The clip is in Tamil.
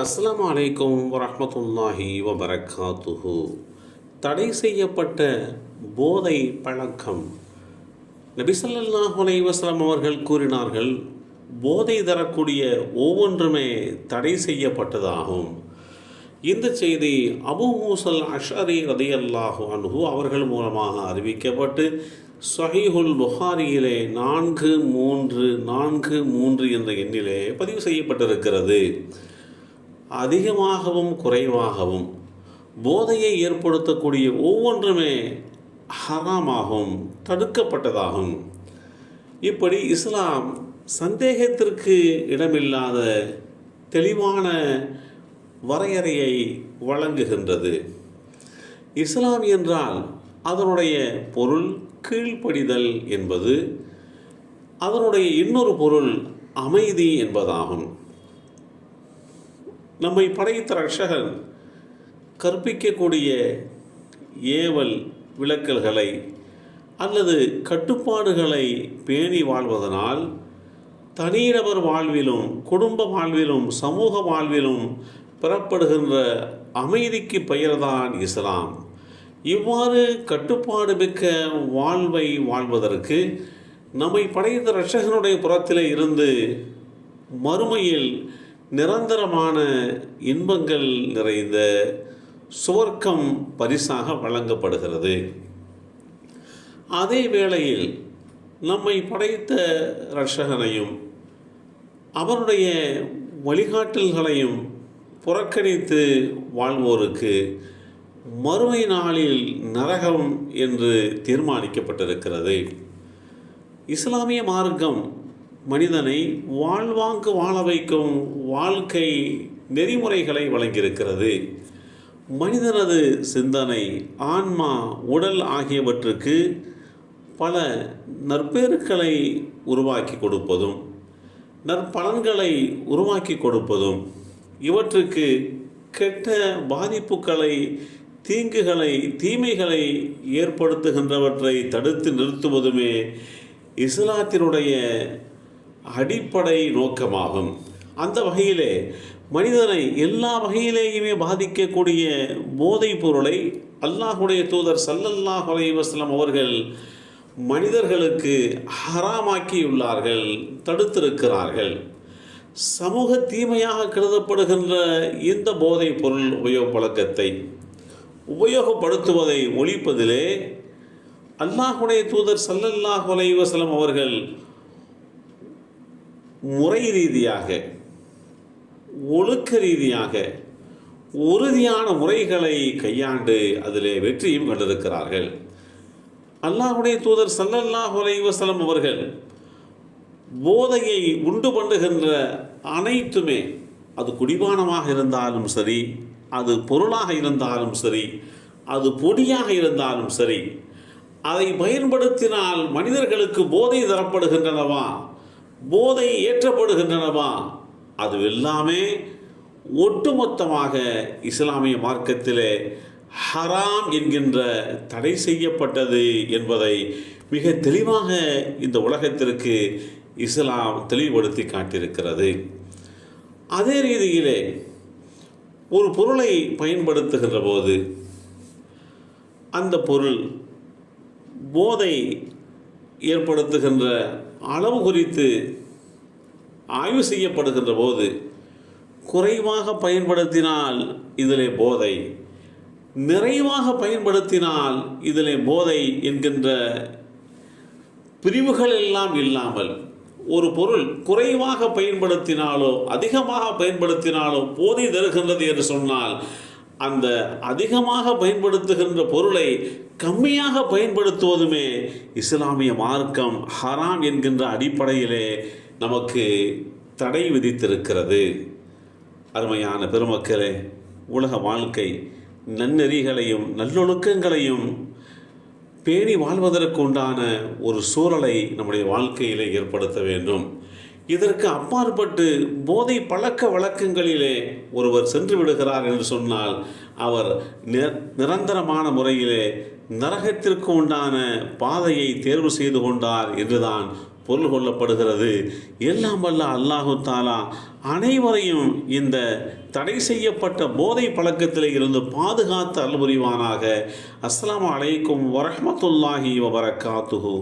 அஸ்லாம் வலைக்கம் வரமத்துல்லாஹி வபரகாத்துஹு தடை செய்யப்பட்ட போதை பழக்கம். நபிசல்லாஹு அலைவாஸ்லாம் அவர்கள் கூறினார்கள் போதை தரக்கூடிய ஒவ்வொன்றுமே தடை செய்யப்பட்டதாகும். இந்த செய்தி அபு மூசல் அஷரி ரதியல்லாஹு அனுகு அவர்கள் மூலமாக அறிவிக்கப்பட்டு சஹீஹுல் புகாரியிலே நான்கு மூன்று நான்கு மூன்று என்ற எண்ணிலே பதிவு செய்யப்பட்டிருக்கிறது. அதிகமாகவும் குறைவாகவும் போதையை ஏற்படுத்தக்கூடிய ஒவ்வொன்றுமே ஹராமாகும் தடுக்கப்பட்டதாகும். இப்படி இஸ்லாம் சந்தேகத்திற்கு இடமில்லாத தெளிவான வரையறையை வழங்குகின்றது. இஸ்லாம் என்றால் அதனுடைய பொருள் கீழ்ப்படிதல் என்பது அதனுடைய இன்னொரு பொருள் அமைதி என்பதாகும். நம்மை படைத்த ரட்சகன் கற்பிக்கக்கூடிய ஏவல் விளக்கல்களை அல்லது கட்டுப்பாடுகளை பேணி வாழ்வதனால் தனிநபர் வாழ்விலும் குடும்ப வாழ்விலும் சமூக வாழ்விலும் பெறப்படுகின்ற அமைதிக்கு பெயர்தான் இஸ்லாம். இவ்வாறு கட்டுப்பாடு மிக்க வாழ்வை வாழ்வதற்கு நம்மை படைத்த ரட்சகனுடைய புறத்திலே இருந்து மறுமையில் நிரந்தரமான இன்பங்கள் நிறைந்த சுவர்க்கம் பரிசாக வழங்கப்படுகிறது. அதே வேளையில் நம்மை படைத்த ரட்சகனையும் அவருடைய வழிகாட்டல்களையும் புறக்கணித்து வாழ்வோருக்கு மறுமை நாளில் நரகம் என்று தீர்மானிக்கப்பட்டிருக்கிறது. இஸ்லாமிய மார்க்கம் மனிதனை வாழ்வாங்கு வாழ வைக்கும் வாழ்க்கை நெறிமுறைகளை வழங்கியிருக்கிறது. மனிதனது சிந்தனை ஆன்மா உடல் ஆகியவற்றுக்கு பல நற்பேறுகளை உருவாக்கி கொடுப்பதும் நற்பலன்களை உருவாக்கி கொடுப்பதும் இவற்றுக்கு கெட்ட பாதிப்புகளை தீங்குகளை தீமைகளை ஏற்படுத்துகின்றவற்றை தடுத்து நிறுத்துவதுமே இஸ்லாத்தினுடைய அடிப்படை நோக்கமாகும். அந்த வகையிலே மனிதனை எல்லா வகையிலேயுமே பாதிக்கக்கூடிய போதைப் பொருளை அல்லாஹுடைய தூதர் சல்லல்லாஹ் அலைவாஸ்லம் அவர்கள் மனிதர்களுக்கு ஹராமாக்கியுள்ளார்கள் தடுத்திருக்கிறார்கள். சமூக தீமையாக கருதப்படுகின்ற இந்த போதைப் பொருள் உபயோக பழக்கத்தை உபயோகப்படுத்துவதை ஒழிப்பதிலே அல்லாஹுடைய தூதர் சல்லல்லாஹ் அலைவாஸ்லம் அவர்கள் முறை ரீதியாக ஒழுக்க ரீதியாக உறுதியான முறைகளை கையாண்டு அதிலே வெற்றியும் கண்டிருக்கிறார்கள். அல்லாஹுடைய தூதர் சல்லல்லாஹ் வசலம் அவர்கள் போதையை உண்டு பண்ணுகின்ற அனைத்துமே அது குடிபானமாக இருந்தாலும் சரி அது பொருளாக இருந்தாலும் சரி அது பொடியாக இருந்தாலும் சரி அதை பயன்படுத்தினால் மனிதர்களுக்கு போதை தரப்படுகின்றனவா? போதை ஏற்றப்படுகின்றனவா அது எல்லாமே ஒட்டுமொத்தமாக இஸ்லாமிய மார்க்கத்திலே ஹராம் என்கின்ற தடை செய்யப்பட்டது என்பதை மிக தெளிவாக இந்த உலகத்திற்கு இஸ்லாம் தெளிவுபடுத்தி காட்டியிருக்கிறது. அதே ரீதியிலே ஒரு பொருளை பயன்படுத்துகின்ற போது அந்த பொருள் போதை ஏற்படுத்துகின்ற அளவு குறித்து ஆய்வு செய்யப்படுகின்ற போது குறைவாக பயன்படுத்தினால் இதிலே போதை நிறைவாக பயன்படுத்தினால் இதிலே போதை என்கின்ற பிரிவுகள் எல்லாம் இல்லாமல் ஒரு பொருள் குறைவாக பயன்படுத்தினாலோ அதிகமாக பயன்படுத்தினாலோ போதை தருகின்றது என்று சொன்னால் அந்த அதிகமாக பயன்படுத்துகின்ற பொருளை கம்மியாக பயன்படுத்துவதுமே இஸ்லாமிய மார்க்கம் ஹராம் என்கின்ற அடிப்படையிலே நமக்கு தடை விதித்திருக்கிறது. அருமையான பெருமக்களே உலக வாழ்க்கை நன்னெறிகளையும் நல்லொழுக்கங்களையும் பேணி வாழ்வதற்கு உண்டான ஒரு சூழலை நம்முடைய வாழ்க்கையிலே ஏற்படுத்த வேண்டும். இதற்கு அப்பாற்பட்டு போதை பழக்க வழக்கங்களிலே ஒருவர் சென்று விடுகிறார் என்று சொன்னால் அவர் நிரந்தரமான முறையிலே நரகத்திற்கு உண்டான பாதையை தேர்வு செய்து கொண்டார் என்றுதான் பொருள் கொள்ளப்படுகிறது. எல்லாம் வல்ல அல்லாஹு தாலா அனைவரையும் இந்த தடை செய்யப்பட்ட போதை பழக்கத்தில் இருந்து பாதுகாத்து அல்புரிவானாக அஸ்லாம் அலைக்கும் வரமத்துல்லாஹி வபரகாத்துஹு.